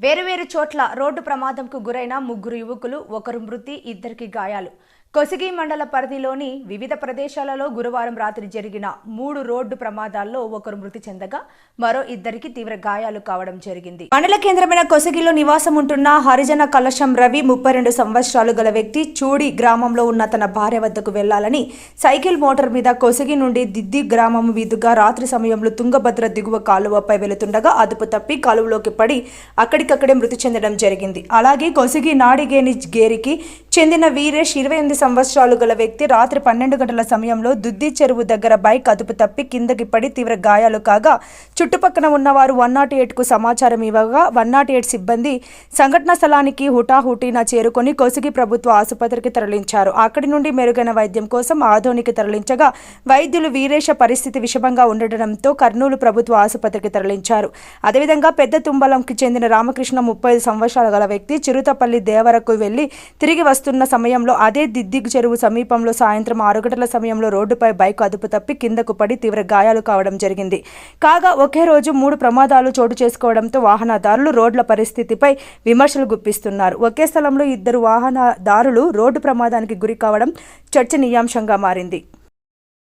వేరువేరు చోట్ల రోడ్డు ప్రమాదంకు గురైన ముగ్గురు యువకులు ఒకరు మృతి ఇద్దరికి గాయాలు. కొసిగి మండల పరిధిలోని వివిధ ప్రదేశాలలో గురువారం రాత్రి జరిగిన మూడు రోడ్డు ప్రమాదాల్లో ఒకరు మృతి చెందగా మరో ఇద్దరికి తీవ్ర గాయాలు కావడం జరిగింది. మండల కేంద్రమైన కొసగిలో నివాసం ఉంటున్న హరిజన కలశం రవి ముప్పై రెండు సంవత్సరాలు గల వ్యక్తి చూడి గ్రామంలో ఉన్న తన భార్య వద్దకు వెళ్ళాలని సైకిల్ మోటార్ మీద కొసగి నుండి దిద్ది గ్రామం వీధుగా రాత్రి సమయంలో తుంగభద్ర దిగువ కాలువపై వెళుతుండగా అదుపు తప్పి కాలువలోకి పడి అక్కడికక్కడే మృతి చెందడం జరిగింది. అలాగే కొసిగి నాడిగేని గేరికి చెందిన వీరేష్ ఇరవై ఎనిమిది సంవత్సరాలు గల వ్యక్తి రాత్రి పన్నెండు గంటల సమయంలో దుద్ది చెరువు దగ్గర బైక్ అదుపు తప్పి కిందకి పడి తీవ్ర గాయాలు కాగా చుట్టుపక్కన ఉన్నవారు వన్ నాట్ ఎయిట్కు సమాచారం ఇవ్వగా వన్ నాట్ ఎయిట్ సిబ్బంది సంఘటన స్థలానికి హుటాహుటీన చేరుకొని కొసిగి ప్రభుత్వ ఆసుపత్రికి తరలించారు. అక్కడి నుండి మెరుగైన వైద్యం కోసం ఆధోనికి తరలించగా వైద్యులు వీరేష పరిస్థితి విషమంగా ఉండటంతో కర్నూలు ప్రభుత్వ ఆసుపత్రికి తరలించారు. అదేవిధంగా పెద్ద తుంబలంకి చెందిన రామకృష్ణ ముప్పై సంవత్సరాలు సంవత్సరాల గల వ్యక్తి చిరుతపల్లి దేవరకు వెళ్ళి తిరిగి వస్తున్న సమయంలో అదే సిద్దిక్ చెరువు సమీపంలో సాయంత్రం ఆరు గంటల సమయంలో రోడ్డుపై బైక్ అదుపు తప్పి కిందకు పడి తీవ్ర గాయాలు కావడం జరిగింది. కాగా ఒకే రోజు మూడు ప్రమాదాలు చోటు చేసుకోవడంతో వాహనదారులు రోడ్ల పరిస్థితిపై విమర్శలు గుప్పిస్తున్నారు. ఒకే స్థలంలో ఇద్దరు వాహనదారులు రోడ్డు ప్రమాదానికి గురి కావడం చర్చనీయాంశంగా మారింది.